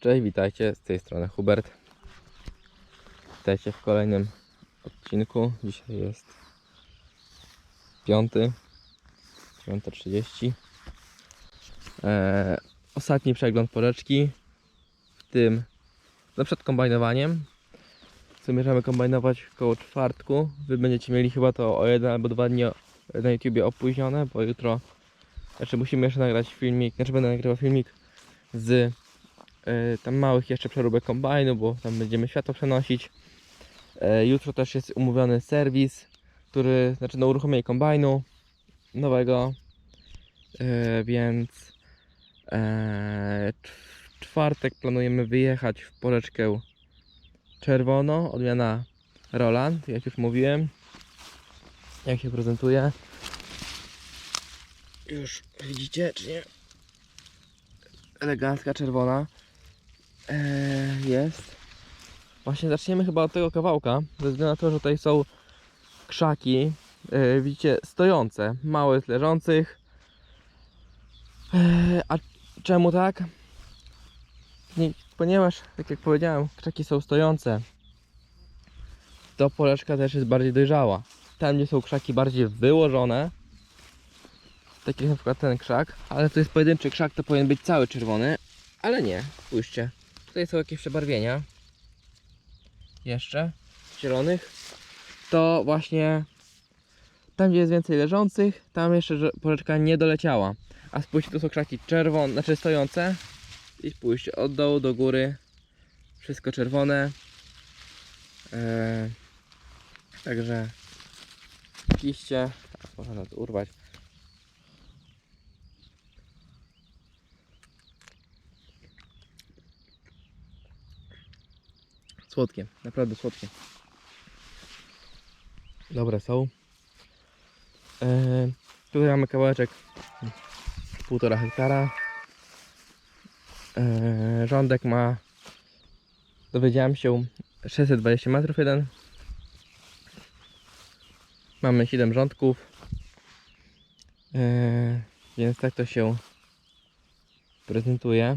Cześć, witajcie, z tej strony Hubert. Witajcie w kolejnym odcinku. Dzisiaj jest piąty, 5.30. Eee, ostatni przegląd poreczki, w tym no przed kombajnowaniem. Zamierzamy kombajnować koło czwartku. Wy będziecie mieli chyba to o jeden albo dwa dni na YouTubie opóźnione, bo jutro znaczy musimy jeszcze nagrać filmik, znaczy będę nagrywał filmik z tam małych jeszcze przeróbek kombajnu, bo tam będziemy światło przenosić. E, jutro też jest umówiony serwis, który, znaczy no uruchomienie kombajnu nowego, e, więc e, w czwartek planujemy wyjechać w Poreczkę Czerwono, odmiana Roland, jak już mówiłem. Jak się prezentuje. Już widzicie, czy nie? Elegancka czerwona jest. Właśnie zaczniemy chyba od tego kawałka, ze względu na to, że tutaj są krzaki, e, widzicie, stojące, małe z leżących. Eee, a czemu tak? Nie, ponieważ, tak jak powiedziałem, krzaki są stojące, to poleczka też jest bardziej dojrzała. Tam, gdzie są krzaki bardziej wyłożone, tak jak na przykład ten krzak, ale to jest pojedynczy krzak, to powinien być cały czerwony, ale nie, spójrzcie, tutaj są jakieś przebarwienia, jeszcze, zielonych, to właśnie tam gdzie jest więcej leżących, tam jeszcze porzeczka nie doleciała, a spójrzcie, tu są krzaki czerwone, znaczy stojące. I spójrzcie, od dołu do góry, wszystko czerwone, eee, także liście, można to urwać, Słodkie, naprawdę słodkie. Dobre są. Eee, tutaj mamy kawałeczek półtora hektara. Eee, rządek ma, dowiedziałem się, 620 metrów jeden. Mamy 7 rządków. Eee, więc tak to się prezentuje.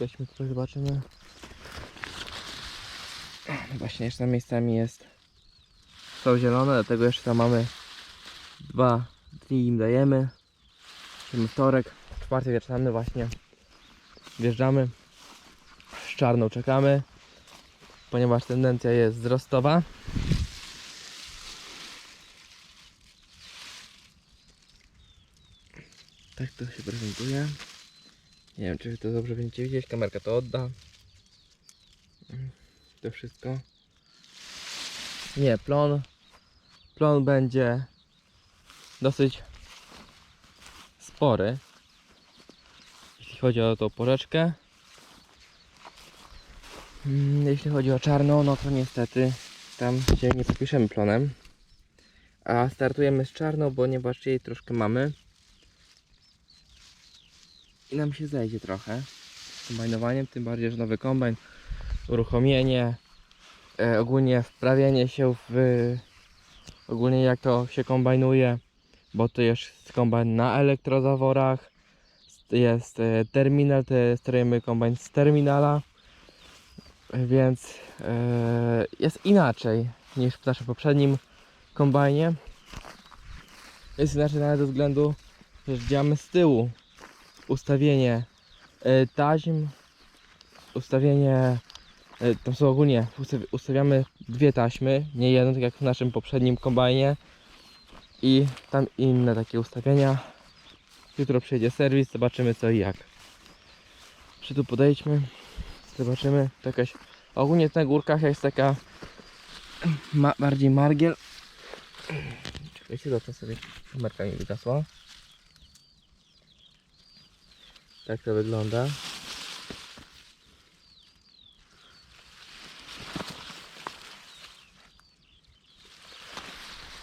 Weźmy tutaj, zobaczymy. Właśnie jeszcze miejscami jest są zielone, dlatego jeszcze tam mamy dwa dni im dajemy. Mamy wtorek, czwartek zaczynamy właśnie. Wjeżdżamy. Z czarną czekamy, ponieważ tendencja jest wzrostowa. Tak to się prezentuje. Nie wiem, czy to dobrze będziecie widzieć. Kamerka to odda. To wszystko. Nie, plon. Plon będzie dosyć spory. Jeśli chodzi o tą poreczkę. Mm, Jeśli chodzi o czarną, no to niestety tam się nie popiszemy plonem. A startujemy z czarną, ponieważ jej troszkę mamy. I nam się zejdzie trochę z kombajnowaniem, tym bardziej, że nowy kombajn, uruchomienie, e, ogólnie wprawianie się w ogólnie jak to się kombajnuje, bo to jest kombajn na elektrozaworach, jest e, terminal, to sterujemy kombajn z terminala, więc e, jest inaczej niż w naszym poprzednim kombajnie. Jest inaczej nawet ze względu, że działamy z tyłu ustawienie e, taśm, ustawienie, e, tam są ogólnie, ustawi- ustawiamy dwie taśmy, nie jedną, tak jak w naszym poprzednim kombajnie i tam inne takie ustawienia. Jutro przyjedzie serwis, zobaczymy co i jak. Czy tu podejdźmy, zobaczymy, to jakaś, ogólnie na górkach jest taka ma, bardziej margiel. Czekajcie, to sobie kamerka mi wygasła. Tak to wygląda.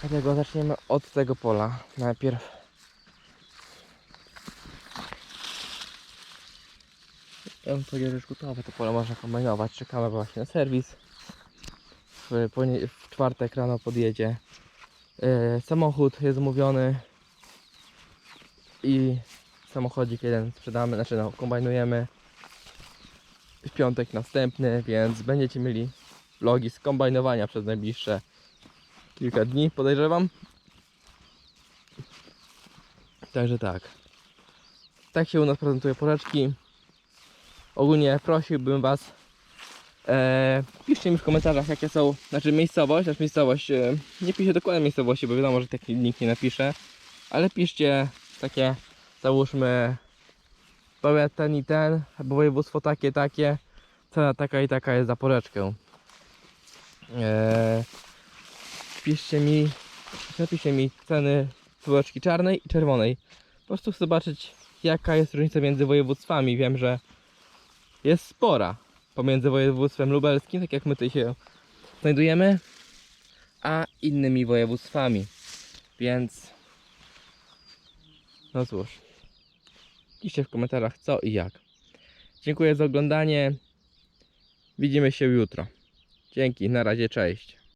Dlatego zaczniemy od tego pola. Najpierw. Ja bym powiedział, że już gotowe to pole można kombinować. Czekamy właśnie na serwis. W, w czwartek rano podjedzie e, samochód, jest zamówiony i samochodzik jeden sprzedamy, znaczy no, w piątek następny, więc będziecie mieli vlogi z kombajnowania przez najbliższe kilka dni, podejrzewam. Także tak. Tak się u nas prezentuje poreczki. Ogólnie prosiłbym Was, e, piszcie mi w komentarzach jakie są, znaczy miejscowość, znaczy miejscowość, e, nie piszcie dokładnie miejscowości, bo wiadomo, że taki nikt nie napisze, ale piszcie takie, załóżmy, powiat ten i ten, albo województwo takie, takie, cena taka i taka jest za poreczkę. E, piszcie mi, napiszcie mi ceny półeczki czarnej i czerwonej. Po prostu chcę zobaczyć jaka jest różnica między województwami. Wiem, że jest spora pomiędzy województwem lubelskim, tak jak my tutaj się znajdujemy, a innymi województwami. Więc no cóż, piszcie w komentarzach co i jak. Dziękuję za oglądanie. Widzimy się jutro. Dzięki, na razie, cześć.